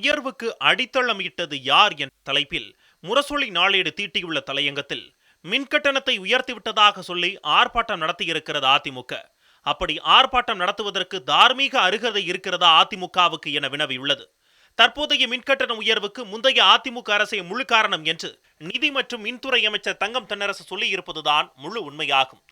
உயர்வுக்கு அடித்தளமிட்டது யார் என் தலைப்பில் முரசொலி நாளேடு தீட்டியுள்ள தலையங்கத்தில் மின்கட்டணத்தை உயர்த்திவிட்டதாக சொல்லி ஆர்ப்பாட்டம் நடத்தியிருக்கிறது அதிமுக. அப்படி ஆர்ப்பாட்டம் நடத்துவதற்கு தார்மீக அருகதை இருக்கிறதா அதிமுகவுக்கு என வினவியுள்ளது தற்போதைய மின்கட்டண உயர்வுக்கு முந்தைய அதிமுக அரசே முழு காரணம் என்று நிதி மற்றும் மின்துறை அமைச்சர் தங்கம் தென்னரசு சொல்லியிருப்பதுதான் முழு உண்மையாகும்.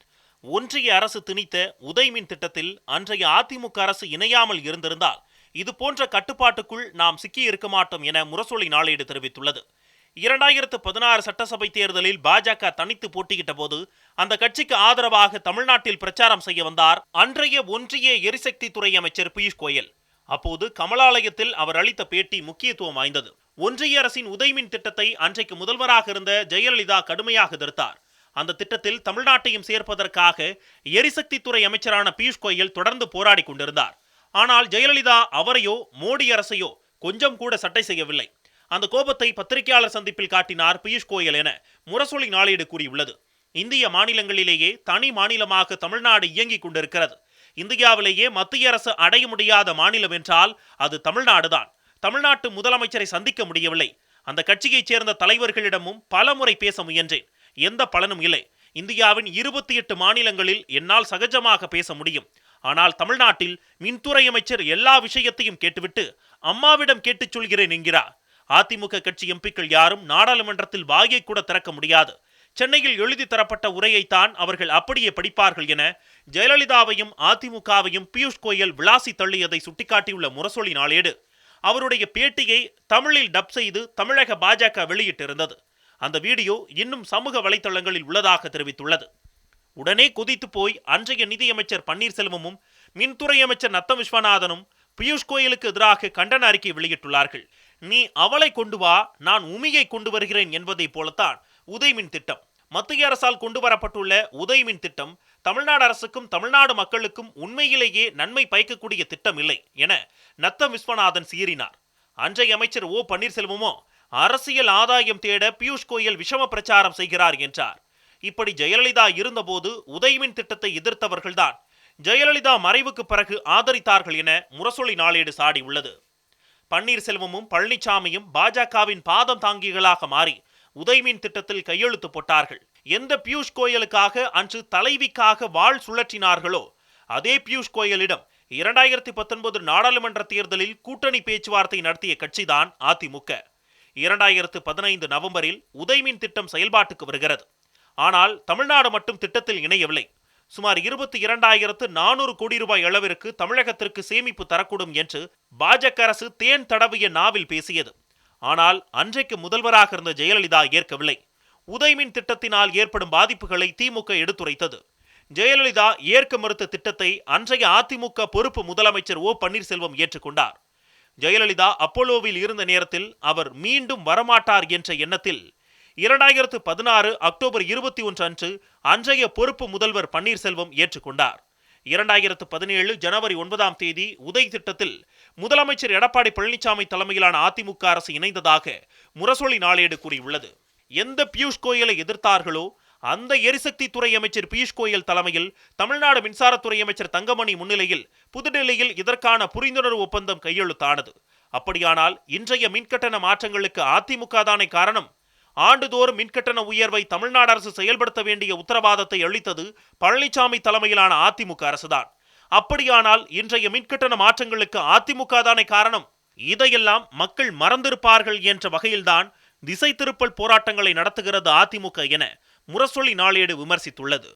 ஒன்றிய அரசு திணித்த உதய் மின் திட்டத்தில் அன்றைய அதிமுக அரசு இணையாமல் இருந்திருந்தால் இது போன்ற கட்டுப்பாட்டுக்குள் நாம் சிக்கி இருக்க மாட்டோம் என முரசொலி நாளேடு தெரிவித்துள்ளது. இரண்டாயிரத்து பதினாறு சட்டசபை தேர்தலில் பாஜக தனித்து போட்டியிட்ட போது அந்த கட்சிக்கு ஆதரவாக தமிழ்நாட்டில் பிரச்சாரம் செய்ய வந்தார் அன்றைய ஒன்றிய எரிசக்தி துறை அமைச்சர் பியூஷ் கோயல். அப்போது கமலாலயத்தில் அவர் அளித்த பேட்டி முக்கியத்துவம் வாய்ந்தது. ஒன்றிய அரசின் உதய்மின் திட்டத்தை அன்றைக்கு முதல்வராக இருந்த ஜெயலலிதா கடுமையாக எதிர்த்தார். அந்த திட்டத்தில் தமிழ்நாட்டையும் சேர்ப்பதற்காக எரிசக்தி துறை அமைச்சரான பியூஷ் கோயல் தொடர்ந்து போராடி கொண்டிருந்தார். ஆனால் ஜெயலலிதா அவரையோ மோடி அரசையோ கொஞ்சம் கூட சட்டை செய்யவில்லை. அந்த கோபத்தை பத்திரிகையாளர் சந்திப்பில் காட்டினார் பியூஷ் கோயல் என முரசொலி நாளேடு கூறியுள்ளது. இந்திய மாநிலங்களிலேயே தனி மாநிலமாக தமிழ்நாடு இயங்கிக் கொண்டிருக்கிறது. இந்தியாவிலேயே மத்திய அரசு அடைய முடியாத மாநிலம் என்றால் அது தமிழ்நாடுதான். தமிழ்நாட்டு முதலமைச்சரை சந்திக்க முடியவில்லை. அந்த கட்சியைச் சேர்ந்த தலைவர்களிடமும் பலமுறை பேச முயன்றேன். எந்த பலனும் இல்லை. இந்தியாவின் இருபத்தி எட்டு மாநிலங்களில் என்னால் சகஜமாக பேச முடியும். ஆனால் தமிழ்நாட்டில் மின்துறை அமைச்சர் எல்லா விஷயத்தையும் கேட்டுவிட்டு அம்மாவிடம் கேட்டுச் சொல்கிறேன் என்கிறார். அதிமுக கட்சி எம்பிக்கள் யாரும் நாடாளுமன்றத்தில் வாயை கூட திறக்க முடியாது. சென்னையில் எழுதி தரப்பட்ட உரையைத்தான் அவர்கள் அப்படியே படிப்பார்கள் என ஜெயலலிதாவையும் அதிமுகவையும் பியூஷ் கோயல் விளாசி தள்ளியதை சுட்டிக்காட்டியுள்ள முரசொலி நாளேடு. அவருடைய பேட்டியை தமிழில் டப் செய்து தமிழக பாஜக வெளியிட்டிருந்தது. அந்த வீடியோ இன்னும் சமூக வலைத்தளங்களில் உள்ளதாக தெரிவித்துள்ளது. உடனே குதித்து போய் அன்றைய நிதியமைச்சர் பன்னீர்செல்வமும் மின்துறை அமைச்சர் நத்தம் விஸ்வநாதனும் பியூஷ் கோயலுக்கு எதிராக கண்டன அறிக்கை வெளியிட்டுள்ளார்கள். நீ அவளை கொண்டு வா நான் உமியை கொண்டு வருகிறேன் என்பதைப் போலத்தான் உதய்மின் திட்டம். மத்திய அரசால் கொண்டு வரப்பட்டுள்ள உதய்மின் திட்டம் தமிழ்நாடு அரசுக்கும் தமிழ்நாடு மக்களுக்கும் உண்மையிலேயே நன்மை பயக்கக்கூடிய திட்டம் இல்லை என நத்தம் விஸ்வநாதன் சீறினார். அன்றைய அமைச்சர் ஓ பன்னீர்செல்வமோ அரசியல் ஆதாயம் தேட பியூஷ் கோயல் விஷம பிரச்சாரம் செய்கிறார் என்றார். இப்படி ஜெயலலிதா இருந்தபோது உதய்மின் திட்டத்தை எதிர்த்தவர்கள்தான். ஜெயலலிதா மறைவுக்கு பிறகு ஆதரித்தார்கள் என முரசொலி நாளேடு சாடி உள்ளது. பன்னீர்செல்வமும் பழனிசாமியும் பாஜகவின் பாதம் தாங்கிகளாக மாறி உதயமின் திட்டத்தில் கையெழுத்து போட்டார்கள். எந்த பியூஷ் கோயலுக்காக அன்று தலைவிக்காக வாழ் சுழற்றினார்களோ அதே பியூஷ் கோயலிடம் இரண்டாயிரத்தி பத்தொன்பது நாடாளுமன்ற தேர்தலில் கூட்டணி பேச்சுவார்த்தை நடத்திய கட்சிதான் அதிமுக இரண்டாயிரத்து பதினைந்து நவம்பரில் உதயமின் திட்டம் செயல்பாட்டுக்கு வருகிறது. ஆனால் தமிழ்நாடு மட்டும் திட்டத்தில் இணையவில்லை. சுமார் இருபத்தி இரண்டாயிரத்து நானூறு கோடி ரூபாய் அளவிற்கு தமிழகத்திற்கு சேமிப்பு தரக்கூடும் என்று பாஜக அரசு தேன் தடவிய நாவில் பேசியது. ஆனால் அன்றைக்கு முதல்வராக இருந்த ஜெயலலிதா ஏற்கவில்லை. உதய்மின் திட்டத்தினால் ஏற்படும் பாதிப்புகளை திமுக எடுத்துரைத்தது. ஜெயலலிதா ஏற்க மறுத்த திட்டத்தை அன்றைய அதிமுக பொறுப்பு முதலமைச்சர் ஓ பன்னீர்செல்வம் ஏற்றுக்கொண்டார். ஜெயலலிதா அப்போலோவில் இருந்த நேரத்தில் அவர் மீண்டும் வரமாட்டார் என்ற எண்ணத்தில் இரண்டாயிரத்து பதினாறு அக்டோபர் இருபத்தி ஒன்று அன்று அன்றைய பொறுப்பு முதல்வர் பன்னீர்செல்வம் ஏற்றுக்கொண்டார். இரண்டாயிரத்து பதினேழு ஜனவரி ஒன்பதாம் தேதி உதய் திட்டத்தில் முதலமைச்சர் எடப்பாடி பழனிசாமி தலைமையிலான அதிமுக அரசு இணைந்ததாக முரசொலி நாளேடு கூறியுள்ளது. எந்த பியூஷ் கோயலை எதிர்த்தார்களோ அந்த எரிசக்தி துறை அமைச்சர் பியூஷ் கோயல் தலைமையில் தமிழ்நாடு மின்சாரத்துறை அமைச்சர் தங்கமணி முன்னிலையில் புதுடெல்லியில் இதற்கான புரிந்துணர்வு ஒப்பந்தம் கையெழுத்தானது. அப்படியானால் இன்றைய மின்கட்டண மாற்றங்களுக்கு அதிமுக தானே காரணம்? ஆண்டுதோறும் மின்கட்டண உயர்வை தமிழ்நாடு அரசு செயல்படுத்த வேண்டிய உத்தரவாதத்தை அளித்தது பழனிசாமி தலைமையிலான அதிமுக அரசுதான். அப்படியானால் இன்றைய மின்கட்டண மாற்றங்களுக்கு அதிமுக தானே காரணம்? இதையெல்லாம் மக்கள் மறந்திருப்பார்கள் என்ற வகையில்தான் திசை திருப்பல் போராட்டங்களை நடத்துகிறது அதிமுக என முரசொலி நாளேடு விமர்சித்துள்ளது.